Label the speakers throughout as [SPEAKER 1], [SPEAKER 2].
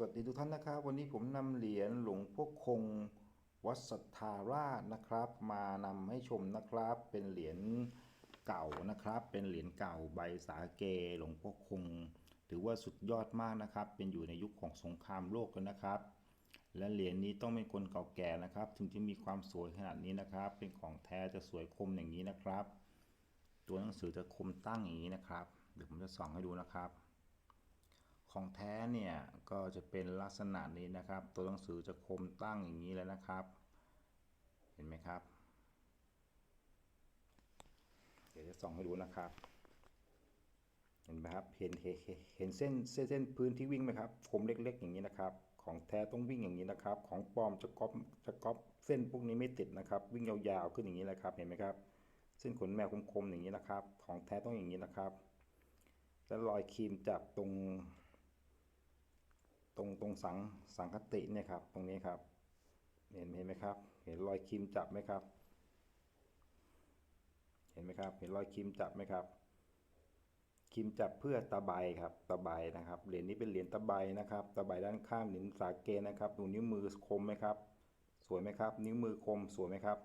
[SPEAKER 1] สวัสดีทุกท่านนะครับ วันนี้ผมนำเหรียญหลวงพ่อคงวัดสัทธาราชนะครับ มานำให้ชมนะครับ เป็นเหรียญเก่านะครับ เป็นเหรียญเก่าใบสาเกหลวงพ่อคง ถือว่าสุดยอดมากนะครับ เป็นอยู่ในยุคของสงครามโลกเลยนะครับ และเหรียญนี้ต้องเป็นคนเก่าแก่นะครับ ถึงจะมีความสวยขนาดนี้นะครับ เป็นของแท้จะสวยคมอย่างนี้นะครับ ตัวหนังสือจะคมตั้งอย่างนี้นะครับ เดี๋ยวผมจะส่องให้ดูนะครับ ของแท้เนี่ยก็จะเป็นลักษณะนี้นะครับ ตัวหนังสือจะคมตั้งอย่างนี้แล้วนะครับ เห็นไหมครับ เดี๋ยวจะส่องให้ดูนะครับ เห็นไหมครับเห็นเห็นเห็นเส้นเส้นเส้นพื้นที่วิ่งไหมครับคมเล็กๆ อย่างนี้นะครับ ของแท้ต้องวิ่งอย่างนี้นะครับ ของปลอมจะก๊อปจะก๊อปเส้นพวกนี้ไม่ติดนะครับ วิ่งยาวๆขึ้นอย่างนี้แหละครับเห็นไหมครับเส้นขนแมวคมๆอย่างนี้นะครับ ของแท้ต้องอย่างนี้นะครับ แล้วรอยครีมจับตรง ตรงตรงสังสังคติเนี่ยครับ ตรงนี้ครับ เห็นเห็นไหมครับ เห็นรอยครีมจับไหมครับ เห็นไหมครับ เห็นรอยครีมจับไหมครับครีมจับเพื่อตะไบครับตะไบนะครับเหรียญนี้เป็นเหรียญตะไบนะครับตะไบด้านข้างเหรียญสาเกนะครับดูนิ้วมือคมไหมครับ สวยไหมครับ นิ้วมือคมสวยไหมครับ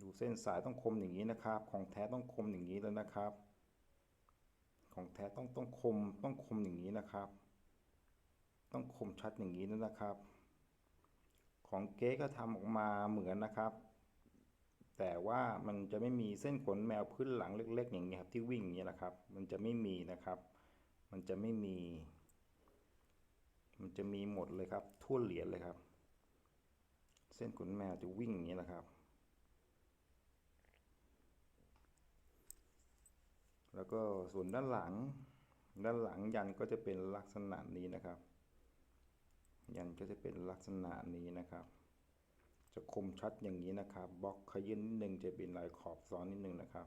[SPEAKER 1] ดูเส้นสายต้องคมอย่างนี้นะครับ ของแท้ต้องคมอย่างนี้แล้วนะครับ ของแท้ต้องต้องคมต้องคมอย่างนี้นะครับ ต้องคมชัดอย่างนี้นะครับ ของเก๊ก็ทำออกมาเหมือนนะครับ แต่ว่ามันจะไม่มีเส้นขนแมวพื้นหลังเล็ก ๆ อย่างนี้ครับที่วิ่งอย่างนี้ยนะครับ มันจะไม่มีนะครับ มันจะไม่มี มันจะมีหมดเลยครับทั่วเหรียญเลยครับ เส้นขนแมวจะวิ่งอย่างนี้นะครับแล้วก็ส่วนด้านหลัง ด้านหลังยันก็จะเป็นลักษณะนี้นะครับ ก็จะเป็นลักษณะนี้นะครับ จะคมชัดอย่างนี้นะครับบล็อกขยื่นนิดนึงจะเป็นลายขอบซ้อนนิดนึงนะครับ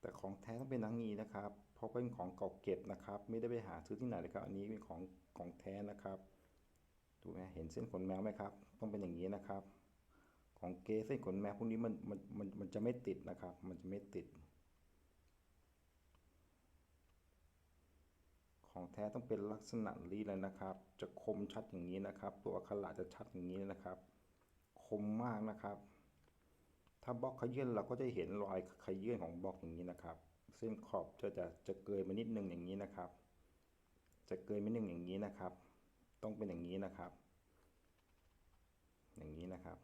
[SPEAKER 1] แต่ของแท้ต้องเป็นนังนี้นะครับเพราะเป็นของเก่าเก็บนะครับ ไม่ได้ไปหาซื้อที่ไหนเลยครับ อันนี้เป็นของของแท้นะครับดูไหมเห็นเส้นขนแมวไหมครับ ต้องเป็นอย่างนี้นะครับ ของเกเส้นขนแมวพวกนี้มันมันมันมันจะไม่ติดนะครับ มันจะไม่ติด ของแท้ต้องเป็นลักษณะนี้เลยนะครับ จะคมชัดอย่างนี้นะครับ ตัวอักขระจะชัดอย่างนี้นะครับ คมมากนะครับ ถ้าบล็อกขยื่นเราก็จะเห็นรอยขยื่นของบล็อกอย่างนี้นะครับ เส้นขอบจะจะจะเกยมานิดนึงอย่างนี้นะครับ จะเกยมานิดนึงอย่างนี้นะครับ ต้องเป็นอย่างนี้นะครับ อย่างนี้นะครับ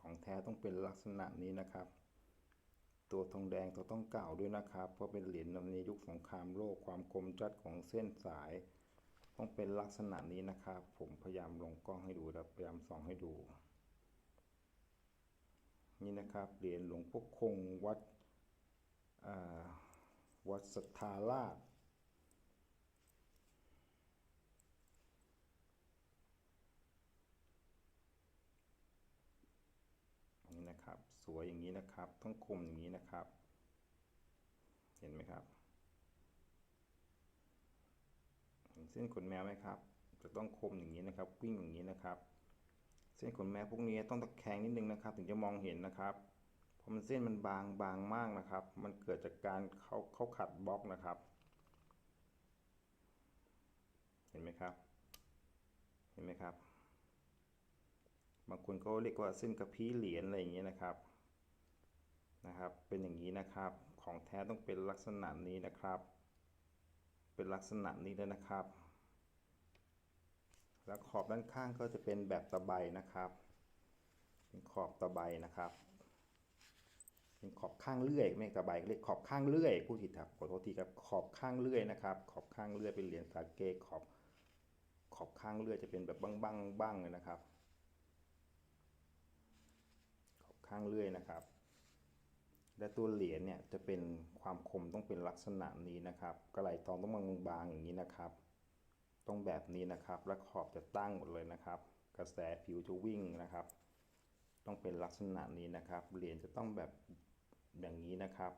[SPEAKER 1] ของแท้ต้องเป็นลักษณะนี้นะครับ ตัวทองแดงตัวต้องเก่าด้วยนะครับ เพราะเป็นเหรียญในยุคสงครามโลกความคมชัดของเส้นสาย ต้องเป็นลักษณะนี้นะครับ ผมพยายามลงกล้องให้ดูแล้วพยายามส่องให้ดู นี่นะครับเหรียญหลวงพ่อคงวัดวัดสัทธาราช นะครับ สวยอย่างนี้นะครับ ต้องคมอย่างนี้นะครับ เห็นไหมครับเห็นเส้นขนแมวไหมครับ จะต้องคมอย่างนี้นะครับ วิ่งอย่างนี้นะครับ เส้นขนแมวพวกนี้ต้องตะแคงนิดนึงนะครับ ถึงจะมองเห็นนะครับเพราะมันเส้นมันบางบางมากนะครับ มันเกิดจากการเขาเขาขัดบล็อกนะครับ เห็นไหมครับ เห็นไหมครับ บางคนเขาเรียกว่าเส้นกระพี้เหรียญอะไรอย่างเงี้ยนะครับนะครับ เป็นอย่างนี้นะครับของแท้ต้องเป็นลักษณะนี้นะครับ เป็นลักษณะนี้เลยนะครับ แล้วขอบด้านข้างก็จะเป็นแบบตะไบนะครับ เป็นขอบตะไบนะครับเป็นขอบข้างเลื่อยไม่ตะไบเรียกขอบข้างเลื่อยผู้ผิดครับขอโทษทีครับขอบข้างเลื่อยนะครับ ขอบข้างเลื่อยเป็นเหรียญสาเกขอบขอบข้างเลื่อยจะเป็นแบบบ้างบ้งๆบ้างเลยนะครับ ข้างเลื่อยนะครับ และตัวเหรียญเนี่ยจะเป็นความคมต้องเป็นลักษณะนี้นะครับกระไหลทองต้องบางๆอย่างนี้นะครับ ต้องแบบนี้นะครับ และขอบจะตั้งหมดเลยนะครับ กระแสผิวจะวิ่งนะครับ ต้องเป็นลักษณะนี้นะครับ เหรียญจะต้องแบบอย่างนี้นะครับ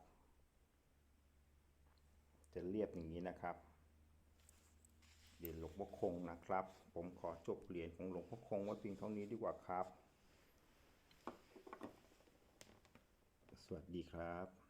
[SPEAKER 1] จะเรียบอย่างนี้นะครับเหรียญหลวงพ่อคงนะครับ ผมขอจบเหรียญของหลวงพ่อคงไว้เพียงเท่านี้ดีกว่าครับ สวัสดีครับ